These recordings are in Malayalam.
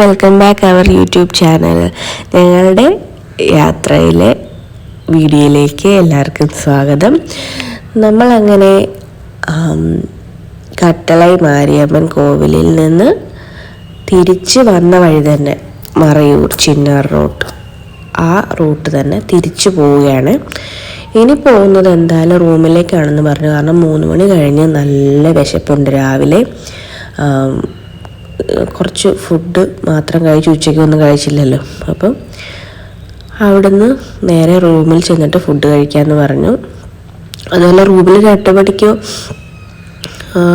Welcome back our YouTube channel ഞങ്ങളുടെ യാത്രയിലെ വീഡിയോയിലേക്ക് എല്ലാവർക്കും സ്വാഗതം. നമ്മളങ്ങനെ കട്ടളൈ മാരിയമ്മൻ കോവിലിൽ നിന്ന് തിരിച്ച് വന്ന വഴി തന്നെ മറയൂർ ചിന്നാർ റോഡ്. ആ റൂട്ട് തന്നെ തിരിച്ചു പോവുകയാണ്. ഇനി പോകുന്നത് എന്തായാലും റൂമിലേക്കാണെന്ന് പറഞ്ഞു. കാരണം മൂന്ന് മണി കഴിഞ്ഞ് നല്ല വിശപ്പുണ്ട് രാവിലെ. കുറച്ച് ഫുഡ് മാത്രം കഴിച്ചു ഉച്ചയ്ക്ക് ഒന്നും കഴിച്ചില്ലല്ലോ. അപ്പം അവിടുന്ന് നേരെ റൂമിൽ ചെന്നിട്ട് ഫുഡ് കഴിക്കാമെന്ന് പറഞ്ഞു. അതുപോലെ റൂമിൽ എട്ട് മണിക്കോ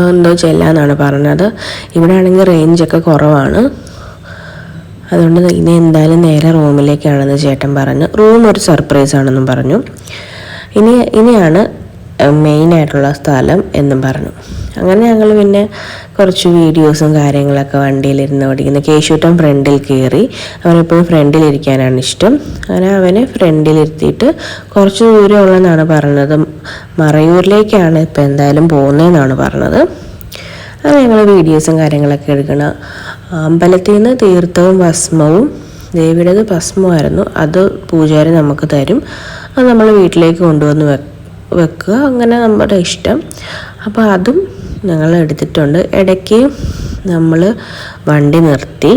എന്തോ ചെല്ലാന്നാണ് പറഞ്ഞത്. ഇവിടെ ആണെങ്കിൽ റേഞ്ചൊക്കെ കുറവാണ്. അതുകൊണ്ട് ഇനി എന്തായാലും നേരെ റൂമിലേക്കാണെന്ന് ചേട്ടൻ പറഞ്ഞു. റൂം ഒരു സർപ്രൈസ് ആണെന്നും പറഞ്ഞു. ഇനി ഇനിയാണ് മെയിൻ ആയിട്ടുള്ള സ്ഥലം എന്നും പറഞ്ഞു. അങ്ങനെ ഞങ്ങൾ പിന്നെ കുറച്ച് വീഡിയോസും കാര്യങ്ങളൊക്കെ വണ്ടിയിലിരുന്ന് ഓടിക്കുന്ന. കേശൂട്ടൻ ഫ്രണ്ടിൽ കയറി. അവനെപ്പോഴും ഫ്രണ്ടിലിരിക്കാനാണ് ഇഷ്ടം. അങ്ങനെ അവനെ ഫ്രണ്ടിലിരുത്തിയിട്ട് കുറച്ച് ദൂരമുള്ളതെന്നാണ് പറഞ്ഞത്. മറയൂരിലേക്കാണ് ഇപ്പോൾ എന്തായാലും പോകുന്നതെന്നാണ് പറഞ്ഞത്. അത് ഞങ്ങൾ വീഡിയോസും കാര്യങ്ങളൊക്കെ എടുക്കണം. അമ്പലത്തിൽ നിന്ന് തീർത്ഥവും ഭസ്മവും ദേവിയുടേത് ഭസ്മമായിരുന്നു. അത് പൂജാരി നമുക്ക് തരും. അത് നമ്മൾ വീട്ടിലേക്ക് കൊണ്ടുവന്ന് വെക്കുക. അങ്ങനെ നമ്മുടെ ഇഷ്ടം. അപ്പോൾ അതും ഞങ്ങൾ എടുത്തിട്ടുണ്ട്. ഇടയ്ക്ക് നമ്മൾ വണ്ടി നിർത്തി.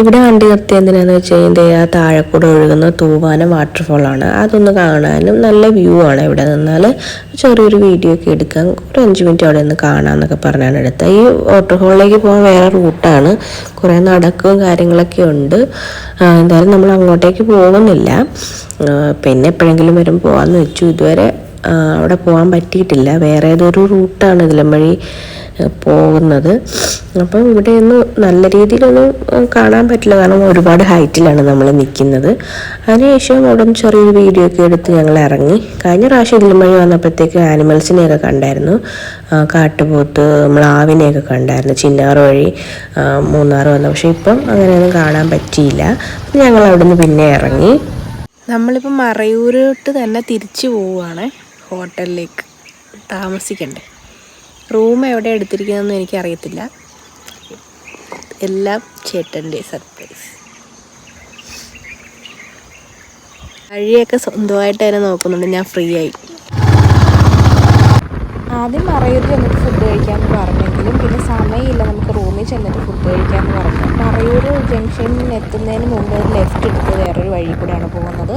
ഇവിടെ വണ്ടി നിർത്തി എന്തിനാന്ന് വെച്ച് കഴിഞ്ഞാൽ താഴെക്കൂടെ ഒഴുകുന്ന തൂവാനം വാട്ടർഫോളാണ് അതൊന്ന് കാണാനും നല്ല വ്യൂ ആണ് ഇവിടെ നിന്നാൽ ചെറിയൊരു വീഡിയോ ഒക്കെ എടുക്കാൻ ഒരു അഞ്ച് മിനിറ്റ് അവിടെ നിന്ന് കാണാമെന്നൊക്കെ പറഞ്ഞാണ് എടുത്തത്. ഈ വാട്ടർഫോളിലേക്ക് പോകാൻ വേറെ റൂട്ടാണ് കുറേ നടക്കവും കാര്യങ്ങളൊക്കെ ഉണ്ട്. എന്തായാലും നമ്മൾ അങ്ങോട്ടേക്ക് പോകുന്നില്ല പിന്നെ എപ്പോഴെങ്കിലും വരും. പോകാമെന്ന് വെച്ചു. ഇതുവരെ അവിടെ പോകാൻ പറ്റിയിട്ടില്ല. വേറെ ഏതൊരു റൂട്ടാണ് ഇതിലും വഴി പോകുന്നത്. അപ്പം ഇവിടെ ഒന്ന് നല്ല രീതിയിലൊന്നും കാണാൻ പറ്റില്ല. കാരണം ഒരുപാട് ഹൈറ്റിലാണ് നമ്മൾ നിൽക്കുന്നത് അതിനുശേഷം അവിടെ ചെറിയൊരു വീഡിയോ ഒക്കെ എടുത്ത് ഞങ്ങൾ ഇറങ്ങി. കഴിഞ്ഞ പ്രാവശ്യം ഇതിലും വഴി വന്നപ്പോഴത്തേക്ക് ആനിമൽസിനെയൊക്കെ കണ്ടായിരുന്നു. കാട്ടുപോത്ത് മ്ലാവിനെയൊക്കെ കണ്ടായിരുന്നു. ചിന്നാറ് വഴി മൂന്നാർ വന്ന. പക്ഷേ ഇപ്പം അങ്ങനെയൊന്നും കാണാൻ പറ്റിയില്ല. ഞങ്ങൾ അവിടെ നിന്ന് പിന്നെ ഇറങ്ങി. നമ്മളിപ്പോൾ മറയൂരോട്ട് തന്നെ തിരിച്ചു പോവുകയാണ് ഹോട്ടലിലേക്ക് താമസിക്കണ്ടേ? റൂം എവിടെ എടുത്തിരിക്കുന്നതെന്ന് എനിക്കറിയത്തില്ല. എല്ലാം ചേട്ടന്റെ സർപ്രൈസ് വഴിയൊക്കെ സ്വന്തമായിട്ട് തന്നെ നോക്കുന്നുണ്ട്. ഞാൻ ഫ്രീ ആയി. ആദ്യം മറയൂർ ചെന്നിട്ട് ഫുഡ് കഴിക്കാമെന്ന് പറഞ്ഞെങ്കിലും പിന്നെ സമയമില്ല. നമുക്ക് റൂമിൽ ചെന്നിട്ട് ഫുഡ് കഴിക്കാമെന്ന് പറഞ്ഞു. മറയൂർ ജംഗ്ഷനിൽ എത്തുന്നതിന് മുമ്പ് ലെഫ്റ്റ് എടുത്ത് വേറൊരു വഴി കൂടെയാണ് പോകുന്നത്.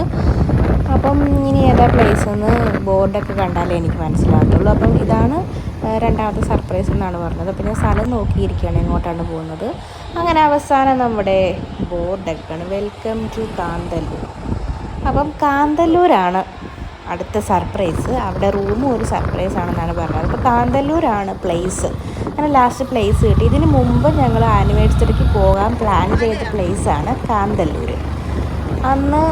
അപ്പം ഇനി ഏതാ പ്ലേസ് എന്ന് ബോർഡൊക്കെ കണ്ടാലേ എനിക്ക് മനസ്സിലാകത്തുള്ളൂ. അപ്പം ഇതാണ് രണ്ടാമത്തെ സർപ്രൈസ് എന്നാണ് പറഞ്ഞത്. അപ്പം ഞാൻ സ്ഥലം നോക്കിയിരിക്കുകയാണ് എങ്ങോട്ടാണ് പോകുന്നത്. അങ്ങനെ അവസാനം നമ്മുടെ ബോർഡൊക്കെ കാണും വെൽക്കം ടു കാന്തല്ലൂർ അപ്പം കാന്തല്ലൂരാണ് അടുത്ത സർപ്രൈസ് അവിടെ റൂമും ഒരു സർപ്രൈസ് ആണെന്നാണ് പറഞ്ഞത്. അപ്പോൾ കാന്തല്ലൂരാണ് പ്ലേസ് അങ്ങനെ ലാസ്റ്റ് പ്ലേസ് കിട്ടി. ഇതിന് മുമ്പ് ഞങ്ങൾ ആനിവേഴ്സറിക്ക് പോകാൻ പ്ലാൻ ചെയ്ത പ്ലേസാണ് കാന്തല്ലൂർ അന്ന്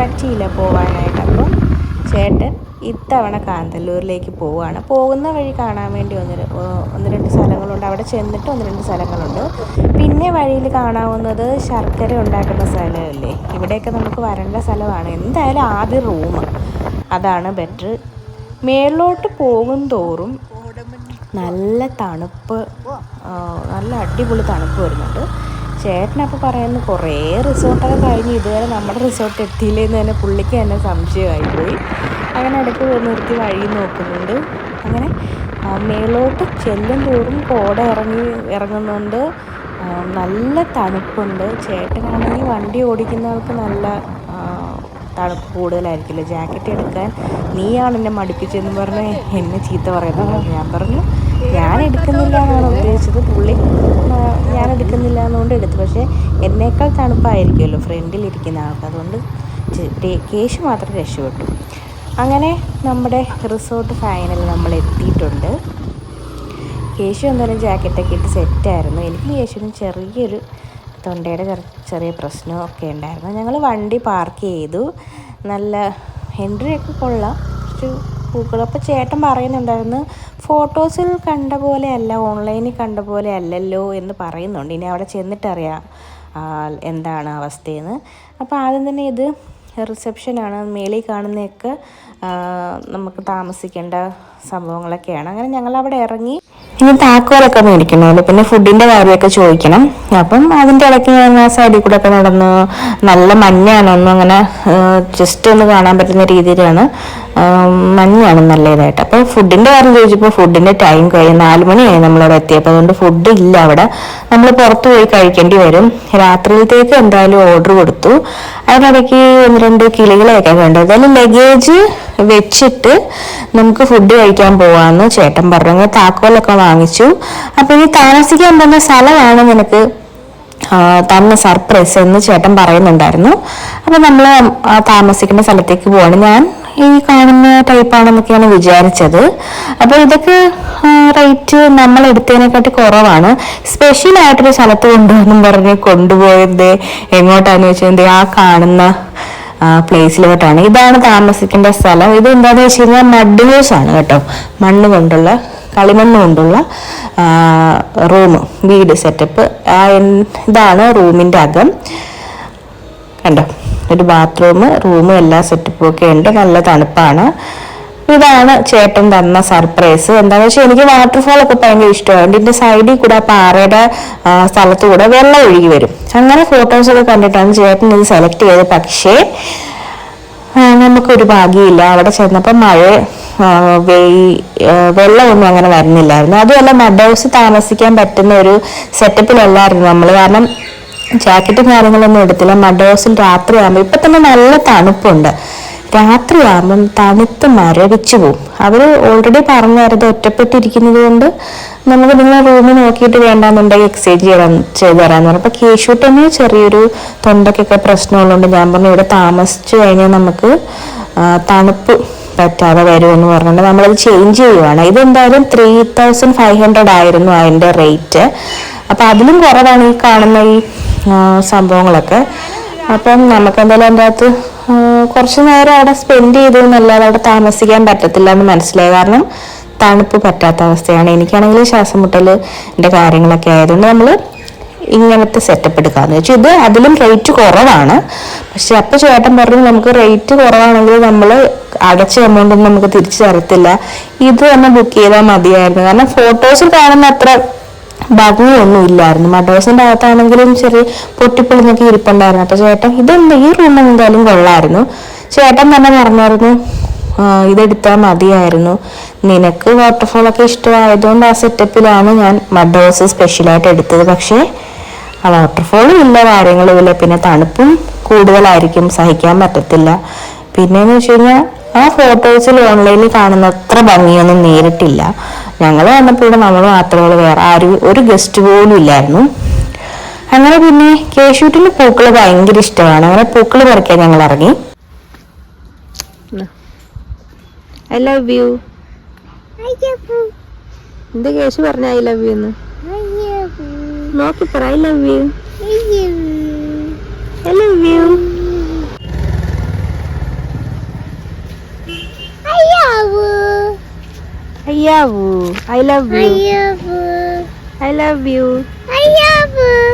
പറ്റിയില്ല പോവാനായിട്ട് അപ്പം ചേട്ടൻ ഇത്തവണ കാന്തല്ലൂരിലേക്ക് പോവുകയാണ്. പോകുന്ന വഴി കാണാൻ വേണ്ടി ഒന്ന് ഒന്ന് രണ്ട് സ്ഥലങ്ങളുണ്ട്. അവിടെ ചെന്നിട്ട് ഒന്ന് രണ്ട് സ്ഥലങ്ങളുണ്ട്. പിന്നെ വഴിയിൽ കാണാവുന്നത് ശർക്കര ഉണ്ടാക്കുന്ന സ്ഥലമല്ലേ? ഇവിടെയൊക്കെ നമുക്ക് വരേണ്ട സ്ഥലമാണ്. എന്തായാലും ആദ്യം റൂം. അതാണ് ബെറ്റർ മേളിലോട്ട് പോകും തോറും നല്ല തണുപ്പ് നല്ല അടിപൊളി തണുപ്പ് വരുന്നുണ്ട്. ചേട്ടനപ്പോൾ പറയുന്നത് കുറേ റിസോർട്ടൊക്കെ കഴിഞ്ഞ് ഇതുവരെ നമ്മുടെ റിസോർട്ട് എത്തിയില്ലെന്ന് തന്നെ പുള്ളിക്ക് തന്നെ സംശയമായിപ്പോയി. അങ്ങനെ ഇടയ്ക്ക് നിർത്തി വഴി നോക്കുന്നുണ്ട്. അങ്ങനെ മേളോട്ട് ചെല്ലും തോറും കോട ഇറങ്ങി ഇറങ്ങുന്നുണ്ട്. നല്ല തണുപ്പുണ്ട്. ചേട്ടനാണെങ്കിൽ വണ്ടി ഓടിക്കുന്നവർക്ക് നല്ല തണുപ്പ് കൂടുതലായിരിക്കില്ല? ജാക്കറ്റ് എടുക്കാൻ നീയാണ് എന്നെ മടുപ്പിച്ചെന്ന് പറഞ്ഞ് എന്നെ ചീത്ത പറയുന്നത്. ഞാൻ പറഞ്ഞു ഞാൻ എടുക്കുന്നില്ല എന്നാണ് ഉദ്ദേശിച്ചത്. പുള്ളി ഞാൻ എടുക്കുന്നില്ല എന്നുകൊണ്ട് എടുത്തു. പക്ഷേ എന്നേക്കാൾ തണുപ്പായിരിക്കുമല്ലോ ഫ്രണ്ടിലിരിക്കുന്ന ആൾക്ക്. അതുകൊണ്ട് കേശ് മാത്രം രക്ഷപ്പെട്ടു. അങ്ങനെ നമ്മുടെ റിസോർട്ട് ഫൈനൽ നമ്മൾ എത്തിയിട്ടുണ്ട്. കേശു എന്തായാലും ജാക്കറ്റൊക്കെ ഇട്ട് സെറ്റായിരുന്നു. എനിക്ക് കേശുവിന് ചെറിയൊരു തൊണ്ടയുടെ ചെറ- ചെറിയ പ്രശ്നമൊക്കെ ഉണ്ടായിരുന്നു. ഞങ്ങൾ വണ്ടി പാർക്ക് ചെയ്തു. നല്ല എൻട്രി ഒക്കെ കൊള്ളാം. കുറച്ച് പൂക്കൾ. അപ്പോൾ ചേട്ടൻ പറയുന്നുണ്ടായിരുന്നു ഫോട്ടോസിൽ കണ്ട പോലെ അല്ല ഓൺലൈനിൽ കണ്ട പോലെ അല്ലല്ലോ എന്ന് പറയുന്നുണ്ട്. ഇനി അവിടെ ചെന്നിട്ടറിയാം എന്താണ് അവസ്ഥയെന്ന്. അപ്പോൾ ആദ്യം തന്നെ ഇത് റിസപ്ഷനാണ് മേളിൽ കാണുന്നതൊക്കെ നമുക്ക് താമസിക്കേണ്ട സംഭവങ്ങളൊക്കെയാണ്. അങ്ങനെ ഞങ്ങൾ അവിടെ ഇറങ്ങി. ഇനി താക്കോലൊക്കെ മേടിക്കണമല്ലോ. പിന്നെ ഫുഡിന്റെ കാര്യമൊക്കെ ചോദിക്കണം. അപ്പം അതിന്റെ ഇടയ്ക്ക് ഞാൻ സൈഡിൽ കൂടെ ഒക്കെ നടന്ന് നല്ല മഞ്ഞാണ് ഒന്നും അങ്ങനെ ജസ്റ്റ് ഒന്ന് കാണാൻ പറ്റുന്ന രീതിയിലാണ്. മഞ്ഞാണ് നല്ല ഇതായിട്ട് അപ്പോൾ ഫുഡിന്റെ കാര്യം ചോദിച്ചപ്പോൾ ഫുഡിന്റെ ടൈം കഴിഞ്ഞ് നാല് മണിയായി നമ്മളവിടെ എത്തിയപ്പോൾ അതുകൊണ്ട് ഫുഡ് ഇല്ല അവിടെ. നമ്മൾ പുറത്ത് പോയി കഴിക്കേണ്ടി വരും. രാത്രിയിലത്തേക്ക് എന്തായാലും ഓർഡർ കൊടുത്തു. അതിനിടയ്ക്ക് ഒന്ന് രണ്ട് കിളികളെയൊക്കെ കണ്ടു. അതായത് ലഗേജ് വെച്ചിട്ട് നമുക്ക് ഫുഡ് കഴിക്കാൻ പോവാന്ന് ചേട്ടൻ പറഞ്ഞു. താക്കോലൊക്കെ വാങ്ങിച്ചു. അപ്പൊ ഇനി താമസിക്കാൻ പോകുന്ന സ്ഥലമാണ് നിനക്ക് തന്ന സർപ്രൈസ് എന്ന് ചേട്ടൻ പറയുന്നുണ്ടായിരുന്നു. അപ്പൊ നമ്മൾ താമസിക്കുന്ന സ്ഥലത്തേക്ക് പോവാണ്. ഞാൻ ഈ കാണുന്ന ടൈപ്പാണെന്നൊക്കെയാണ് വിചാരിച്ചത്. അപ്പൊ ഇതൊക്കെ റേറ്റ് നമ്മൾ എടുത്തതിനെക്കാട്ടി കുറവാണ്. സ്പെഷ്യൽ ആയിട്ടൊരു സ്ഥലത്ത് കൊണ്ടുവന്നും പറഞ്ഞ് കൊണ്ടുപോയത് എങ്ങോട്ടാന്ന് വെച്ചാൽ ആ കാണുന്ന പ്ലേസിലോട്ടാണ് ഇതാണ് താമസിക്കേണ്ട സ്ഥലം. ഇത് എന്താണെന്ന് വെച്ച് കഴിഞ്ഞാൽ മഡ് ഹൗസ് ആണ് കേട്ടോ. മണ്ണ് കൊണ്ടുള്ള കളിമണ്ണ് കൊണ്ടുള്ള റൂം വീട് സെറ്റപ്പ് ഇതാണ് റൂമിന്റെ അകം. കണ്ടോ? ഒരു ബാത്റൂം റൂം എല്ലാം സെറ്റപ്പും ഒക്കെ ഉണ്ട്. നല്ല തണുപ്പാണ്. ഇതാണ് ചേട്ടൻ തന്ന സർപ്രൈസ്. എന്താണെന്ന് വെച്ചാൽ എനിക്ക് വാട്ടർഫാൾ ഒക്കെ ഭയങ്കര ഇഷ്ടമാണ്. ഇതിന്റെ സൈഡിൽ കൂടെ ആ പാറയുടെ സ്ഥലത്ത് കൂടെ വെള്ളം ഒഴുകി വരും. അങ്ങനെ ഫോട്ടോസ് ഒക്കെ കണ്ടിട്ടാണ് ചേട്ടൻ ഇത് സെലക്ട് ചെയ്തത്. പക്ഷേ നമുക്കൊരു ഭാഗ്യമില്ല. അവിടെ ചെന്നപ്പോൾ മഴ വെള്ളമൊന്നും അങ്ങനെ വരുന്നില്ലായിരുന്നു. അതുമല്ല മഡ് ഹൗസ് താമസിക്കാൻ പറ്റുന്ന ഒരു സെറ്റപ്പിലല്ലായിരുന്നു നമ്മൾ കാരണം ജാക്കറ്റും കാര്യങ്ങളൊന്നും എടുത്തില്ല. മഡ് ഹൗസിൽ രാത്രിയാകുമ്പോൾ ഇപ്പം തന്നെ നല്ല തണുപ്പുണ്ട്. രാത്രിയാകുമ്പം തണുത്ത് മരവിച്ചു പോവും. അവർ ഓൾറെഡി പറഞ്ഞായിരുന്നു ഒറ്റപ്പെട്ടിരിക്കുന്നത് കൊണ്ട് നമുക്ക് നിങ്ങൾ റൂമിൽ നോക്കിയിട്ട് വേണ്ടാന്നുണ്ടെങ്കിൽ എക്സ്ചേഞ്ച് ചെയ്യാൻ ചെയ്തു തരാമെന്ന് പറഞ്ഞു. അപ്പോൾ തന്നെ ചെറിയൊരു തൊണ്ടയ്ക്കൊക്കെ പ്രശ്നമുള്ളതുകൊണ്ട് ഞാൻ പറഞ്ഞു ഇവിടെ താമസിച്ചു കഴിഞ്ഞാൽ നമുക്ക് തണുപ്പ് പറ്റാതെ വരുമെന്ന് പറഞ്ഞിട്ട് നമ്മളത് ചേഞ്ച് ചെയ്യുവാണ്. ഇതെന്തായാലും ത്രീ തൗസൻഡ് ഫൈവ് ഹൺഡ്രഡ് ആയിരുന്നു അതിന്റെ റേറ്റ് അപ്പം അതിലും കുറവാണ് ഈ കാണുന്ന ഈ സംഭവങ്ങളൊക്കെ. അപ്പം നമുക്ക് എന്തായാലും അതിന്റെ അകത്ത് കുറച്ച് നേരം അവിടെ സ്പെൻഡ് ചെയ്തു എന്നല്ലാതെ അവിടെ താമസിക്കാൻ പറ്റത്തില്ല എന്ന് മനസ്സിലായി. കാരണം തണുപ്പ് പറ്റാത്ത അവസ്ഥയാണ്. എനിക്കാണെങ്കിൽ ശ്വാസം മുട്ടൽ കാര്യങ്ങളൊക്കെ ആയതുകൊണ്ട് നമ്മൾ ഇങ്ങനത്തെ സെറ്റപ്പ് എടുക്കാന്ന് വെച്ചാൽ ഇത് അതിലും റേറ്റ് കുറവാണ്. പക്ഷെ അപ്പൊ ചേട്ടൻ പറഞ്ഞു നമുക്ക് റേറ്റ് കുറവാണെങ്കിൽ നമ്മൾ അടച്ച എമൗണ്ട് ഒന്നും നമുക്ക് തിരിച്ചു തരത്തില്ല. ഇത് തന്നെ ബുക്ക് ചെയ്താൽ മതിയായിരുന്നു. കാരണം ഫോട്ടോസിൽ കാണുന്ന അത്ര ഭംഗിയൊന്നും ഇല്ലായിരുന്നു. മഡോസിന്റെ അകത്താണെങ്കിലും ചെറിയ പൊട്ടിപ്പൊളിഞ്ഞൊക്കെ ഇരിപ്പുണ്ടായിരുന്നു. അപ്പൊ ചേട്ടൻ ഇതെന്ത് ഈ റൂം എന്തായാലും കൊള്ളായിരുന്നു. ചേട്ടൻ തന്നെ പറഞ്ഞായിരുന്നു ഇതെടുത്താൽ മതിയായിരുന്നു. നിനക്ക് വാട്ടർഫോൾ ഒക്കെ ഇഷ്ടമായതുകൊണ്ട് ആ സെറ്റപ്പിലാണ് ഞാൻ മഡോസ് സ്പെഷ്യലായിട്ട് എടുത്തത്. പക്ഷേ ആ വാട്ടർഫോളും ഇല്ല കാര്യങ്ങളും ഇല്ല പിന്നെ തണുപ്പും കൂടുതലായിരിക്കും സഹിക്കാൻ പറ്റത്തില്ല. പിന്നെയെന്ന് വെച്ച് കഴിഞ്ഞാൽ ആ ഫോട്ടോസിൽ ഓൺലൈനിൽ കാണുന്ന അത്ര ഭംഗിയൊന്നും നേരിട്ടില്ല. ഞങ്ങൾ വന്നപ്പോൾ ഇവിടെ നമ്മൾ മാത്രമേ വേറെ ആരും ഒരു ഗസ്റ്റ് പോലും ഇല്ലായിരുന്നു. അങ്ങനെ പിന്നെ കേശൂട്ടിന് പൂക്കൾ ഭയങ്കര ഇഷ്ടമാണ്. അങ്ങനെ പൂക്കൾ പറിക്കാൻ ഞങ്ങൾ ഇറങ്ങി. ഐ ലവ് യു എന്താ കേശു പറഞ്ഞ ഐ ലവ് യു എന്ന്? No, super. I love you. I love you. I love you. I love you. I love you. I love you. I love you.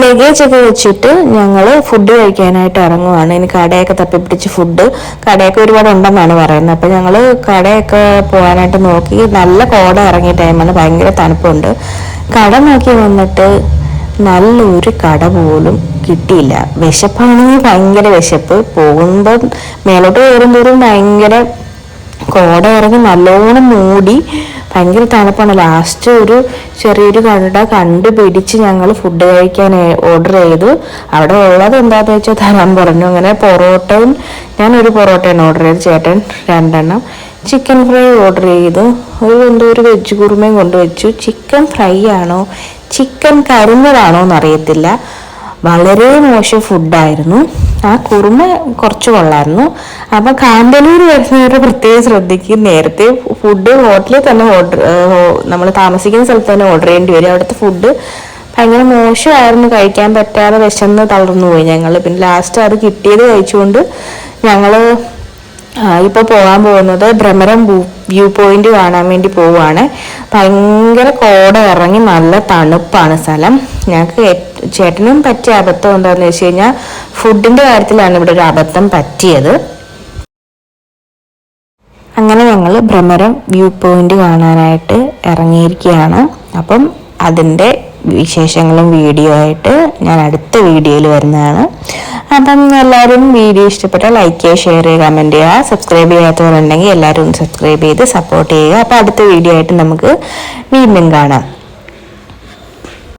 Luggage ഒക്കെ വെച്ചിട്ട് ഞങ്ങൾ ഫുഡ് കഴിക്കാനായിട്ട് ഇറങ്ങുവാണ്. ഇനി കടയൊക്കെ തപ്പിപ്പിടിച്ച് ഫുഡ് കടയൊക്കെ ഒരുപാട് ഉണ്ടെന്നാണ് പറയുന്നത്. അപ്പം ഞങ്ങൾ കടയൊക്കെ പോകാനായിട്ട് നോക്കി. നല്ല കോട ഇറങ്ങിയ ടൈമാണ് ഭയങ്കര തണുപ്പുണ്ട്. കട നോക്കി വന്നിട്ട് നല്ലൊരു കട പോലും കിട്ടിയില്ല. വിശപ്പാണെങ്കിൽ ഭയങ്കര വിശപ്പ്. പോകുമ്പോൾ മേലോട്ട് കയറും തോറും ഭയങ്കര കോട ഇറങ്ങി നല്ലോണം മൂടി ഭയങ്കര തണുപ്പാണ്. ലാസ്റ്റ് ഒരു ചെറിയൊരു കട കണ്ടുപിടിച്ച് ഞങ്ങൾ ഫുഡ് കഴിക്കാൻ ഓർഡർ ചെയ്തു. അവിടെ ഉള്ളത് എന്താന്ന് വെച്ചാൽ തരാൻ പറഞ്ഞു. അങ്ങനെ പൊറോട്ടയും ഞാൻ ഒരു പൊറോട്ടയാണ് ഓർഡർ ചെയ്ത് ചേട്ടൻ രണ്ടെണ്ണം. ചിക്കൻ ഫ്രൈ ഓർഡർ ചെയ്തു. ഒരു എന്തോ ഒരു വെജ് കുറുമയും കൊണ്ടുവച്ചു ചിക്കൻ ഫ്രൈ ആണോ ചിക്കൻ കരിഞ്ഞതാണോ എന്നറിയത്തില്ല. വളരെ മോശം ഫുഡായിരുന്നു ആ കുറുമ കുറച്ച് കൊള്ളായിരുന്നു. അപ്പം കാന്തല്ലൂർ വരുന്നവരെ പ്രത്യേകം ശ്രദ്ധിക്കും. നേരത്തെ ഫുഡ് ഹോട്ടലിൽ തന്നെ ഓർഡർ നമ്മൾ താമസിക്കുന്ന സ്ഥലത്ത് തന്നെ ഓർഡർ ചെയ്യേണ്ടി വരും. അവിടുത്തെ ഫുഡ് ഭയങ്കര മോശമായിരുന്നു. കഴിക്കാൻ പറ്റാതെ വിശന്ന് തളർന്നു പോയി ഞങ്ങൾ പിന്നെ ലാസ്റ്റ് അത് കിട്ടിയത് കഴിച്ചുകൊണ്ട് ഞങ്ങൾ ഇപ്പോൾ പോകാൻ പോകുന്നത് ഭ്രമരം വ്യൂ പോയിന്റ് കാണാൻ വേണ്ടി പോവുകയാണ് ഭയങ്കര കോട ഇറങ്ങി നല്ല തണുപ്പാണ് സ്ഥലം. ഞങ്ങൾക്ക് ചേട്ടനും പറ്റിയ അബദ്ധം എന്താണെന്ന് വെച്ച് കഴിഞ്ഞാൽ ഫുഡിന്റെ കാര്യത്തിലാണ് ഇവിടെ ഒരു അബദ്ധം പറ്റിയത്. അങ്ങനെ ഞങ്ങൾ ഭ്രമരം വ്യൂ പോയിന്റ് കാണാനായിട്ട് ഇറങ്ങിയിരിക്കുകയാണ്. അപ്പം അതിന്റെ വിശേഷങ്ങളും വീഡിയോ ആയിട്ട് ഞാൻ അടുത്ത വീഡിയോയിൽ വരുന്നതാണ്. അപ്പം എല്ലാവരും വീഡിയോ ഇഷ്ടപ്പെട്ടാൽ ലൈക്ക് ചെയ്യുക ഷെയർ ചെയ്യുക കമന്റ് ചെയ്യുക സബ്സ്ക്രൈബ് ചെയ്യാത്തവരുണ്ടെങ്കിൽ എല്ലാവരും സബ്സ്ക്രൈബ് ചെയ്ത് സപ്പോർട്ട് ചെയ്യുക. അപ്പോൾ അടുത്ത വീഡിയോ ആയിട്ട് നമുക്ക് വീണ്ടും കാണാം.